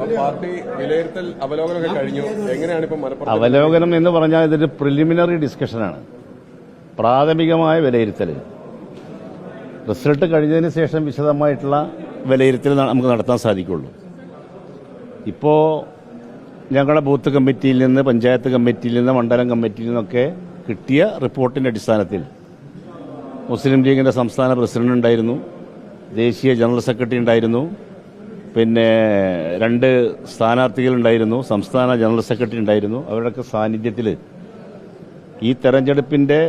Party വിലയിരുത്തൽ കഴിഞ്ഞു. എങ്ങനെയാണ് ഇപ്പം മലപ്പുറം അവലോകനം എന്ന് പറഞ്ഞാൽ ഇതൊരു പ്രിലിമിനറി ഡിസ്കഷനാണ് പ്രാഥമികമായ വിലയിരുത്തൽ. റിസൾട്ട് കഴിഞ്ഞതിന് ശേഷം വിശദമായിട്ടുള്ള വിലയിരുത്തൽ നമുക്ക് നടത്താൻ സാധിക്കുള്ളൂ. ഇപ്പോൾ ഞങ്ങളുടെ ബൂത്ത് കമ്മിറ്റിയിൽ നിന്ന് പഞ്ചായത്ത് കമ്മിറ്റിയിൽ നിന്ന് മണ്ഡലം കമ്മിറ്റിയിൽ നിന്നൊക്കെ കിട്ടിയ റിപ്പോർട്ടിന്റെ അടിസ്ഥാനത്തിൽ മുസ്ലിം ലീഗിന്റെ സംസ്ഥാന പ്രസിഡന്റ് ഉണ്ടായിരുന്നു ദേശീയ ജനറൽ സെക്രട്ടറി ഉണ്ടായിരുന്നു പിന്നെ രണ്ട് സ്ഥാനാർത്ഥികളുണ്ടായിരുന്നു. സംസ്ഥാന ജനറൽ സെക്രട്ടറി ഉണ്ടായിരുന്നു. അവരുടെയൊക്കെ സാന്നിധ്യത്തിൽ ഈ തെരഞ്ഞെടുപ്പിന്റെ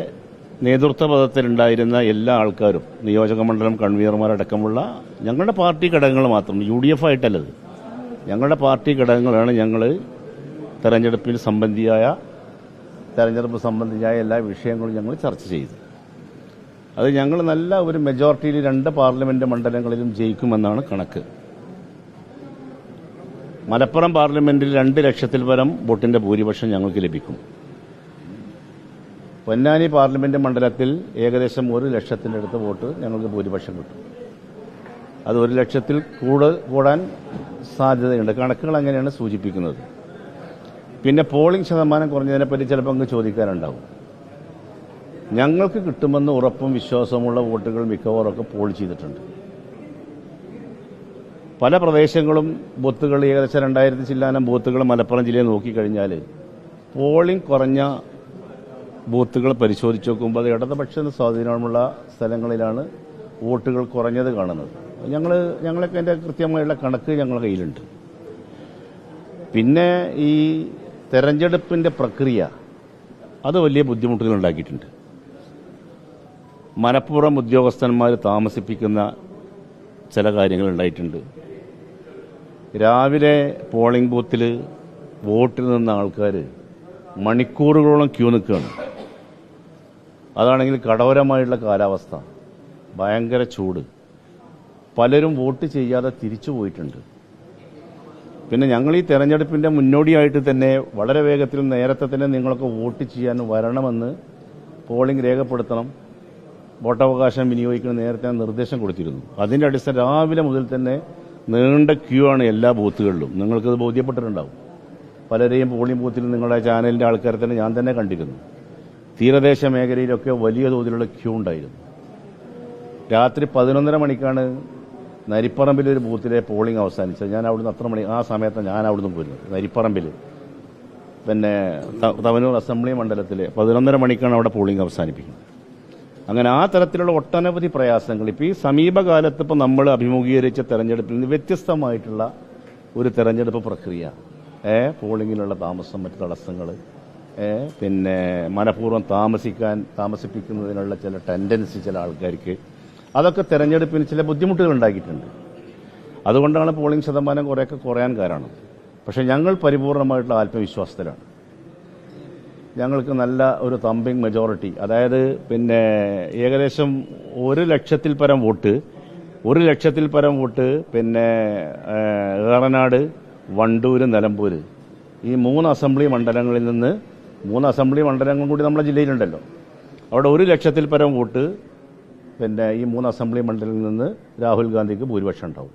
നേതൃത്വ പദത്തിലുണ്ടായിരുന്ന എല്ലാ ആൾക്കാരും നിയോജക മണ്ഡലം കൺവീനർമാരടക്കമുള്ള ഞങ്ങളുടെ പാർട്ടി ഘടകങ്ങൾ മാത്രം യു ഡി എഫ് ആയിട്ടല്ലത്. ഞങ്ങളുടെ പാർട്ടി ഘടകങ്ങളാണ് ഞങ്ങൾ തെരഞ്ഞെടുപ്പിൽ സംബന്ധിയായ തെരഞ്ഞെടുപ്പ് സംബന്ധിയായ എല്ലാ വിഷയങ്ങളും ഞങ്ങൾ ചർച്ച ചെയ്തു അത് ഞങ്ങൾ നല്ല ഒരു മെജോറിറ്റിയിൽ രണ്ട് പാർലമെന്റ് മണ്ഡലങ്ങളിലും ജയിക്കുമെന്നാണ് കണക്ക്. മലപ്പുറം പാർലമെന്റിൽ രണ്ട് ലക്ഷത്തിൽ പരം വോട്ടിന്റെ ഭൂരിപക്ഷം ഞങ്ങൾക്ക് ലഭിക്കും. പൊന്നാനി പാർലമെന്റ് മണ്ഡലത്തിൽ ഏകദേശം ഒരു ലക്ഷത്തിന്റെ അടുത്ത് വോട്ട് ഞങ്ങൾക്ക് ഭൂരിപക്ഷം കിട്ടും. അത് ഒരു ലക്ഷത്തിൽ കൂടുതൽ കൂടാൻ സാധ്യതയുണ്ട്. കണക്കുകൾ അങ്ങനെയാണ് സൂചിപ്പിക്കുന്നത്. പിന്നെ പോളിംഗ് ശതമാനം കുറഞ്ഞതിനെപ്പറ്റി ചിലപ്പോൾ അങ്ങ് ചോദിക്കാനുണ്ടാവും ഞങ്ങൾക്ക് കിട്ടുമെന്ന് ഉറപ്പും വിശ്വാസവുമുള്ള വോട്ടുകൾ മിക്കവാറൊക്കെ പോൾ ചെയ്തിട്ടുണ്ട്. പല പ്രദേശങ്ങളും ബൂത്തുകൾ ഏകദേശം രണ്ടായിരത്തി ചില്ലാനം ബൂത്തുകൾ മലപ്പുറം ജില്ലയിൽ നോക്കിക്കഴിഞ്ഞാൽ പോളിംഗ് കുറഞ്ഞ ബൂത്തുകൾ പരിശോധിച്ച് നോക്കുമ്പോൾ അത് ഇടതുപക്ഷ സ്വാധീനമുള്ള സ്ഥലങ്ങളിലാണ് വോട്ടുകൾ കുറഞ്ഞത് കാണുന്നത്. ഞങ്ങൾ ഞങ്ങളൊക്കെ അതിന്റെ കൃത്യമായുള്ള കണക്ക് ഞങ്ങളുടെ കയ്യിലുണ്ട്. പിന്നെ ഈ തെരഞ്ഞെടുപ്പിന്റെ പ്രക്രിയ അത് വലിയ ബുദ്ധിമുട്ടുകൾ ഉണ്ടാക്കിയിട്ടുണ്ട്. മനഃപൂർവം ഉദ്യോഗസ്ഥന്മാർ താമസിപ്പിക്കുന്ന ചില കാര്യങ്ങൾ ഉണ്ടായിട്ടുണ്ട്. രാവിലെ പോളിംഗ് ബൂത്തിൽ വോട്ടിൽ നിന്ന ആൾക്കാർ മണിക്കൂറുകളോളം ക്യൂ നിൽക്കുകയാണ്. അതാണെങ്കിൽ കടോരമായുള്ള കാലാവസ്ഥ. ഭയങ്കര ചൂട്. പലരും വോട്ട് ചെയ്യാതെ തിരിച്ചു പോയിട്ടുണ്ട്. പിന്നെ ഞങ്ങൾ ഈ തെരഞ്ഞെടുപ്പിന്റെ മുന്നോടിയായിട്ട് തന്നെ വളരെ വേഗത്തിൽ നേരത്തെ തന്നെ നിങ്ങളൊക്കെ വോട്ട് ചെയ്യാൻ വരണമെന്ന് പോളിംഗ് രേഖപ്പെടുത്തണം. വോട്ടവകാശം വിനിയോഗിക്കുന്ന നേരത്തെ നിർദ്ദേശം കൊടുത്തിരുന്നു. അതിന്റെ അടിസ്ഥാനം രാവിലെ മുതൽ തന്നെ നീണ്ട ക്യൂ ആണ് എല്ലാ ബൂത്തുകളിലും. നിങ്ങൾക്കത് ബോധ്യപ്പെട്ടിട്ടുണ്ടാവും. പലരെയും പോളിംഗ് ബൂത്തിൽ നിങ്ങളുടെ ചാനലിന്റെ ആൾക്കാരെ തന്നെ ഞാൻ തന്നെ കണ്ടിരുന്നു. തീരദേശ മേഖലയിലൊക്കെ വലിയ തോതിലുള്ള ക്യൂ ഉണ്ടായിരുന്നു. രാത്രി പതിനൊന്നര മണിക്കാണ് നരിപ്പറമ്പിൽ ഒരു ബൂത്തിലെ പോളിംഗ് അവസാനിച്ചത്. ഞാൻ അവിടുന്ന് അത്ര മണി ആ സമയത്ത് ഞാൻ അവിടുന്ന് പോയിരുന്നു. നരിപ്പറമ്പിൽ. പിന്നെ തവനൂർ അസംബ്ലി മണ്ഡലത്തിലെ പതിനൊന്നര മണിക്കാണ് അവിടെ പോളിംഗ് അവസാനിപ്പിക്കുന്നത്. അങ്ങനെ ആ തരത്തിലുള്ള ഒട്ടനവധി പ്രയാസങ്ങൾ. ഇപ്പോൾ ഈ സമീപകാലത്ത് ഇപ്പോൾ നമ്മൾ അഭിമുഖീകരിച്ച തെരഞ്ഞെടുപ്പിൽ നിന്ന് വ്യത്യസ്തമായിട്ടുള്ള ഒരു തെരഞ്ഞെടുപ്പ് പ്രക്രിയ. ഏ പോളിങ്ങിലുള്ള താമസം മറ്റ് തടസ്സങ്ങൾ പിന്നെ മനഃപൂർവം താമസിക്കാൻ താമസിപ്പിക്കുന്നതിനുള്ള ചില ടെൻഡൻസി ചില ആൾക്കാർക്ക്. അതൊക്കെ തെരഞ്ഞെടുപ്പിന് ചില ബുദ്ധിമുട്ടുകൾ ഉണ്ടാക്കിയിട്ടുണ്ട്. അതുകൊണ്ടാണ് പോളിംഗ് ശതമാനം കുറേയൊക്കെ കുറയാൻ കാരണം. പക്ഷേ ഞങ്ങൾ പരിപൂർണമായിട്ടുള്ള ആത്മവിശ്വാസത്തിലാണ്. ഞങ്ങൾക്ക് നല്ല ഒരു തമ്പിങ് മെജോറിറ്റി അതായത് പിന്നെ ഏകദേശം ഒരു ലക്ഷത്തിൽ പരം വോട്ട് ഒരു ലക്ഷത്തിൽ പരം വോട്ട് പിന്നെ ഏറനാട് വണ്ടൂര് നിലമ്പൂര് ഈ മൂന്ന് അസംബ്ലി മണ്ഡലങ്ങളിൽ നിന്ന് മൂന്ന് അസംബ്ലി മണ്ഡലങ്ങൾ കൂടി നമ്മുടെ ജില്ലയിലുണ്ടല്ലോ. അവിടെ ഒരു ലക്ഷത്തിൽ പരം വോട്ട് പിന്നെ ഈ മൂന്ന് അസംബ്ലി മണ്ഡലങ്ങളിൽ നിന്ന് രാഹുൽ ഗാന്ധിക്ക് ഭൂരിപക്ഷം ഉണ്ടാവും.